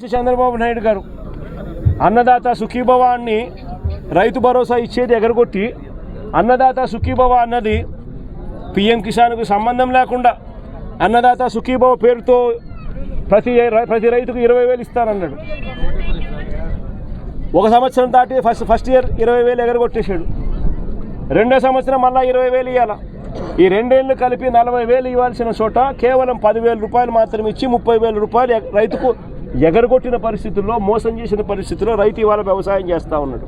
చంద్రబాబు నాయుడు గారు అన్నదాత సుఖీభవ అని రైతు భరోసా ఇచ్చేది ఎగరగొట్టి అన్నదాత సుఖీభవ అన్నది పిఎం కిసాన్కు సంబంధం లేకుండా అన్నదాత సుఖీభవ పేరుతో ప్రతి ప్రతి రైతుకు ఇరవై వేలు ఇస్తానన్నాడు. ఒక సంవత్సరం దాటి ఫస్ట్ ఫస్ట్ ఇయర్ ఇరవై వేలు ఎగరగొట్టేశాడు. రెండో సంవత్సరం మళ్ళీ ఇరవై వేలు ఇవ్వాల ఈ రెండేళ్ళు కలిపి నలభై వేలు ఇవ్వాల్సిన చోట కేవలం పదివేల రూపాయలు మాత్రం ఇచ్చి ముప్పై వేల రూపాయలు రైతుకు ఎగరగొట్టిన పరిస్థితుల్లో మోసం చేసిన పరిస్థితుల్లో రైతు ఇవాళ వ్యవసాయం చేస్తూ ఉన్నాడు.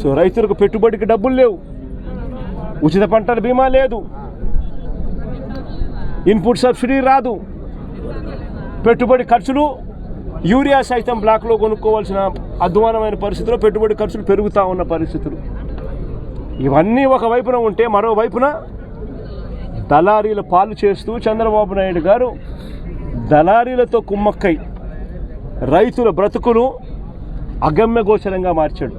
సో రైతులకు పెట్టుబడికి డబ్బులు లేవు. ఉచిత పంటల బీమా లేదు. ఇన్పుట్ సబ్సిడీ రాదు. పెట్టుబడి ఖర్చులు యూరియా సైతం బ్లాక్లో కొనుక్కోవాల్సిన అధ్వానమైన పరిస్థితిలో పెట్టుబడి ఖర్చులు పెరుగుతూ ఉన్న పరిస్థితులు. ఇవన్నీ ఒక వైపున ఉంటే మరోవైపున దళారీల పాలు చేస్తూ చంద్రబాబు నాయుడు గారు దళారీలతో కుమ్మక్కై రైతుల బ్రతుకును అగమ్య గోచరంగా మార్చాడు.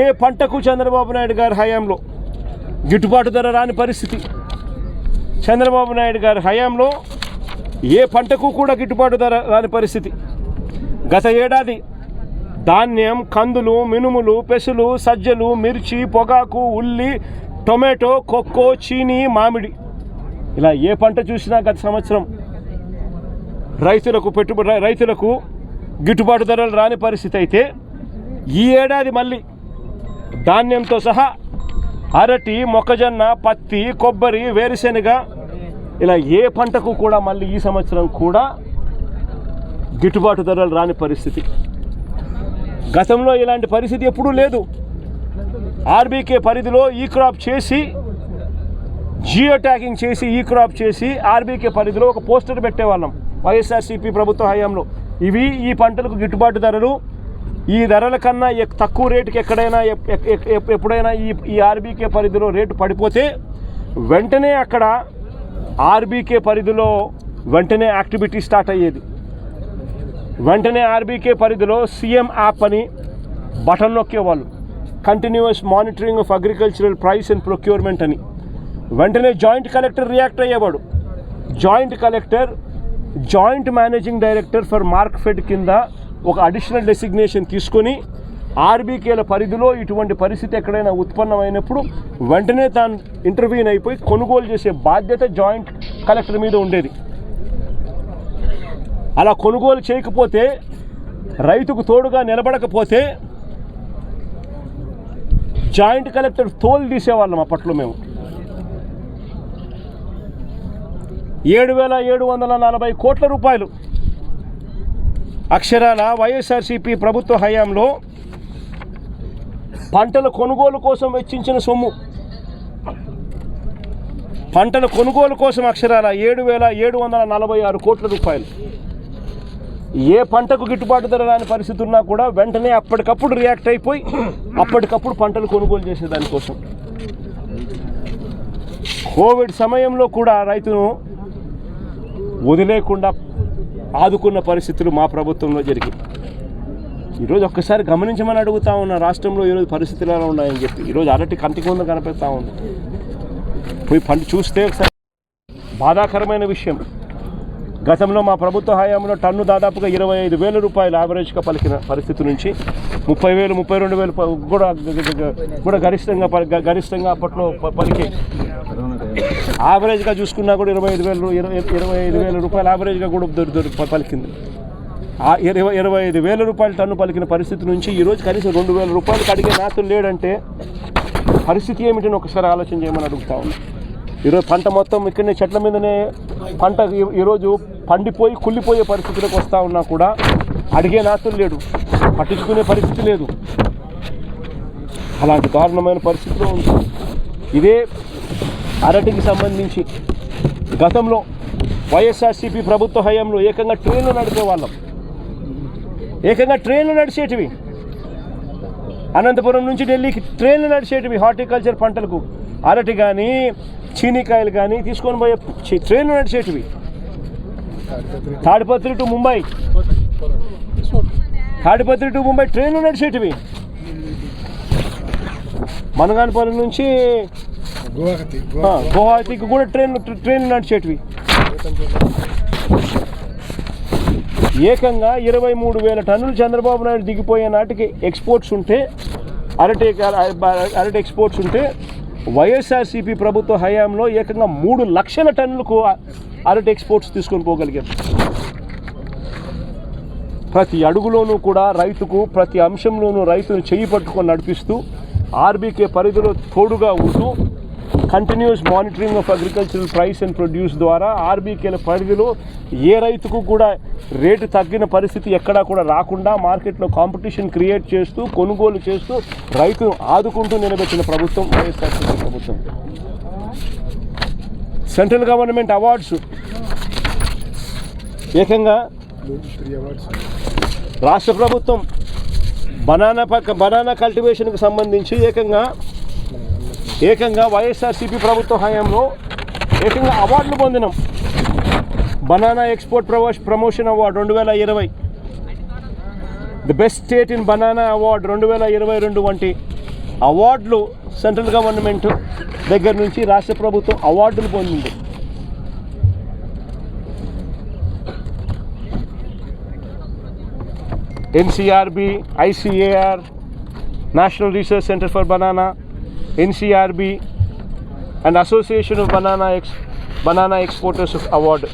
ఏ పంటకు చంద్రబాబు నాయుడు గారి హయాంలో గిట్టుబాటు ధర రాని పరిస్థితి? చంద్రబాబు నాయుడు గారి హయాంలో ఏ పంటకు కూడా గిట్టుబాటు ధర రాని పరిస్థితి? గత ఏడాది ధాన్యం కందులు మినుములు పెసులు సజ్జలు మిర్చి పొగాకు ఉల్లి టొమాటో కొక్కో చీని మామిడి ఇలా ఏ పంట చూసినా గత సంవత్సరం రైతులకు పెట్టుబడి రైతులకు గిట్టుబాటు ధరలు రాని పరిస్థితి అయితే ఈ ఏడాది మళ్ళీ ధాన్యంతో సహా అరటి మొక్కజొన్న పత్తి కొబ్బరి వేరుశెనగ ఇలా ఏ పంటకు కూడా మళ్ళీ ఈ సంవత్సరం కూడా గిట్టుబాటు ధరలు రాని పరిస్థితి. గతంలో ఇలాంటి పరిస్థితి ఎప్పుడూ లేదు. ఆర్బీకే పరిధిలో ఈ క్రాప్ చేసి జియో ట్యాగింగ్ చేసి ఈ క్రాప్ చేసి ఆర్బీకే పరిధిలో ఒక పోస్టర్ పెట్టేవాళ్ళం వైఎస్ఆర్సీపీ ప్రభుత్వ హయాంలో. ఇవి ఈ పంటలకు గిట్టుబాటు ధరలు. ఈ ధరల కన్నా తక్కువ రేటుకి ఎక్కడైనా ఎప్పుడైనా ఈ ఈ ఆర్బీకే పరిధిలో రేటు పడిపోతే వెంటనే అక్కడ ఆర్బీకే పరిధిలో వెంటనే యాక్టివిటీ స్టార్ట్ అయ్యేది. వెంటనే ఆర్బీకే పరిధిలో సీఎం యాప్ అని button నొక్కేవాళ్ళు. Continuous monitoring of agricultural price and procurement అని. వెంటనే joint collector react అయ్యేవాడు. Joint collector joint managing director for Markfed కింద ఒక అడిషనల్ డెసిగ్నేషన్ తీసుకొని ఆర్బీకేల పరిధిలో ఇటువంటి పరిస్థితి ఎక్కడైనా ఉత్పన్నమైనప్పుడు వెంటనే తాను ఇంటర్వ్యూన్ అయిపోయి కొనుగోలు చేసే బాధ్యత జాయింట్ కలెక్టర్ మీద ఉండేది. అలా కొనుగోలు చేయకపోతే రైతుకు తోడుగా నిలబడకపోతే జాయింట్ కలెక్టర్ తోలు తీసేవాళ్ళం అప్పట్లో మేము. ఏడు వేల ఏడు వందల నలభై కోట్ల రూపాయలు. అక్షరాల వైఎస్ఆర్సీపీ ప్రభుత్వ హయాంలో పంటల కొనుగోలు కోసం వెచ్చించిన సొమ్ము. పంటల కొనుగోలు కోసం అక్షరాల ఏడు వేల ఏడు వందల నలభై ఆరు కోట్ల రూపాయలు. ఏ పంటకు గిట్టుబాటు ధర రాని పరిస్థితి ఉన్నా కూడా వెంటనే అప్పటికప్పుడు రియాక్ట్ అయిపోయి అప్పటికప్పుడు పంటలు కొనుగోలు చేసేదానికోసం. కోవిడ్ సమయంలో కూడా రైతును వదిలేకుండా ఆదుకున్న పరిస్థితులు మా ప్రభుత్వంలో జరిగాయి ఈరోజు ఒక్కసారి గమనించమని అడుగుతా ఉన్న రాష్ట్రంలో ఈరోజు పరిస్థితులు ఎలా ఉన్నాయని చెప్పి. ఈరోజు అరటి కంటికి ముందు కనిపిస్తూ ఉంది. పోయి పంట చూస్తే ఒకసారి. బాధాకరమైన విషయం. గతంలో మా ప్రభుత్వ హయాంలో టన్ను దాదాపుగా ఇరవై ఐదు వేల రూపాయలు యావరేజ్గా పలికిన పరిస్థితి నుంచి ముప్పై వేలు ముప్పై రెండు వేలు కూడా కూడా గరిష్టంగా ప- గ- గరిష్టంగా అప్పట్లో ప- పలికే యావరేజ్గా చూసుకున్నా కూడా ఇరవై ఐదు వేలు ఇరవై ఇరవై ఐదు వేల రూపాయలు యావరేజ్గా కూడా దొరి పలికింది. ఆ ఇరవై ఇరవై ఐదు వేల రూపాయలు టన్ను పలికిన పరిస్థితి నుంచి ఈరోజు కనీసం రెండు వేల రూపాయలు అడిగే నాతులు లేడంటే పరిస్థితి ఏమిటని ఒకసారి ఆలోచన చేయమని అడుగుతా ఉన్నా. ఈరోజు పంట మొత్తం ఇక్కడనే చెట్ల మీదనే పంట ఈరోజు పండిపోయి కుళ్ళిపోయే పరిస్థితిలోకి వస్తూ ఉన్నా కూడా అడిగే నాతులు లేడు. పట్టించుకునే పరిస్థితి లేదు. అలాంటి దారుణమైన పరిస్థితిలో ఉంది. ఇదే అరటికి సంబంధించి గతంలో వైఎస్ఆర్సీపీ ప్రభుత్వ హయాంలో ఏకంగా ట్రైన్లు నడిపే వాళ్ళం. ఏకంగా ట్రైన్లు నడిచేటివి. అనంతపురం నుంచి ఢిల్లీకి ట్రైన్లు నడిచేటివి హార్టికల్చర్ పంటలకు. అరటి కానీ చీనికాయలు కానీ తీసుకొని పోయే చి- ట్రైన్లు నడిచేటివి. తాడిపత్రి టు ముంబై. తాడిపత్రి టు ముంబై ట్రైన్లు నడిచేటివి. మనగానపల్లి నుంచి గువాహతి ఆ, కూడా ట్రైన్ ట్రైన్ నడిచేటివి. ఏకంగా ఇరవై మూడు వేల టన్నులు చంద్రబాబు నాయుడు దిగిపోయే నాటికి ఎక్స్పోర్ట్స్ ఉంటే అరటి అరటి ఎక్స్పోర్ట్స్ ఉంటే వైఎస్ఆర్సీపీ ప్రభుత్వ హయాంలో ఏకంగా మూడు లక్షల టన్నులకు అరటి ఎక్స్పోర్ట్స్ తీసుకొని పోగలిగాం. ప్రతి అడుగులోనూ కూడా రైతుకు ప్రతి అంశంలోనూ రైతును చేయి పట్టుకొని నడిపిస్తూ ఆర్బీకే పరిధిలో తోడుగా ఉంటూ continuous monitoring of agricultural price and produce ద్వారా ఆర్బీకేల పరిధిలో ఏ రైతుకు కూడా రేటు తగ్గిన పరిస్థితి ఎక్కడా కూడా రాకుండా మార్కెట్లో కాంపిటీషన్ క్రియేట్ చేస్తూ కొనుగోలు చేస్తూ రైతును ఆదుకుంటూ నిలబెట్టిన ప్రభుత్వం వైఎస్ఆర్ ప్రభుత్వం. సెంట్రల్ గవర్నమెంట్ అవార్డ్స్ ఏకంగా రాష్ట్ర ప్రభుత్వం బనానా పక్క బనానా కల్టివేషన్కి సంబంధించి ఏకంగా ఏకంగా వైఎస్ఆర్సీపీ ప్రభుత్వ హయాంలో ఏకంగా అవార్డులు పొందినాం. బనానా ఎక్స్పోర్ట్ ప్రమోష్ ప్రమోషన్ అవార్డు రెండు వేల ఇరవై. The best state in banana award రెండు వేల ఇరవై రెండు వంటి అవార్డులు సెంట్రల్ గవర్నమెంట్ దగ్గర నుంచి రాష్ట్ర ప్రభుత్వం అవార్డులు పొందింది. NCRB ICAR national research centre for banana NCRB and Association of Banana, Ex- Banana Exporters of Award.